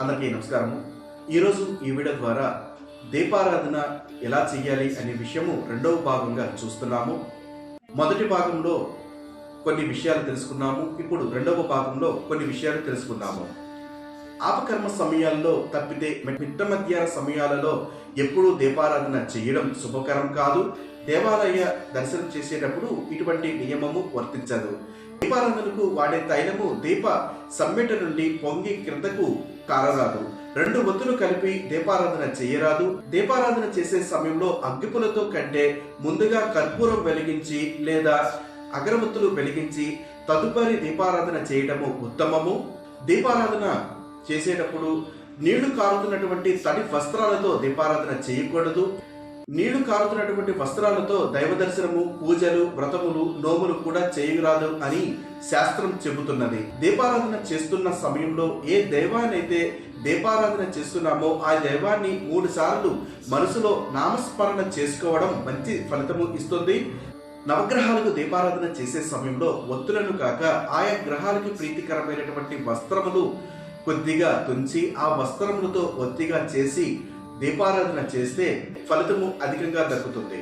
అందరికీ నమస్కారము. ఈరోజు ఈ వీడియో ద్వారా దీపారాధన ఎలా చేయాలి అనే విషయము రెండవ భాగంగా చూస్తున్నాము. మొదటి భాగంలో కొన్ని విషయాలు తెలుసుకున్నాము. ఇప్పుడు రెండవ భాగంలో కొన్ని విషయాలు తెలుసుకున్నాము ఆపకర్మ సమయాల్లో తప్పితే మిట్ట మధ్యాహ్న సమయాలలో ఎప్పుడూ దీపారాధన చేయడం శుభకరం కాదు. దేవాలయ దర్శనం చేసేటప్పుడు ఇటువంటి నియమము వర్తించదు. దీపారాధనకు వాడే తైలము దీప సమ్మెట నుండి పొంగి క్రిందకు కారరాదు. రెండు ఒత్తులు కలిపి దీపారాధన చేయరాదు. దీపారాధన చేసే సమయంలో అగ్గిపులతో కంటే ముందుగా కర్పూరం వెలిగించి లేదా అగరవత్తులు వెలిగించి తదుపరి దీపారాధన చేయడము ఉత్తమము. దీపారాధన చేసేటప్పుడు నీళ్ళు కారుతున్నటువంటి తడి వస్త్రాలతో దీపారాధన చేయకూడదు. నీళ్ళు కారుతున్నటువంటి వస్త్రాలతో దైవ దర్శనము పూజలు వ్రతములు నోములు కూడా చేయరాదు అని శాస్త్రం చెబుతున్నది. దీపారాధన చేస్తున్న సమయంలో ఏ దైవాన్నైతే దీపారాధన చేస్తున్నామో ఆ దైవాన్ని మూడు సార్లు మనసులో నామస్మరణ చేసుకోవడం మంచి ఫలితము ఇస్తుంది. నవగ్రహాలకు దీపారాధన చేసే సమయంలో ఒత్తులను కాక ఆయా గ్రహాలకి ప్రీతికరమైనటువంటి వస్త్రములు కొద్దిగా తుంచి ఆ వస్త్రములతో ఒత్తిగా చేసి దీపారాధన చేస్తే ఫలితము అధికంగా దక్కుతుంది.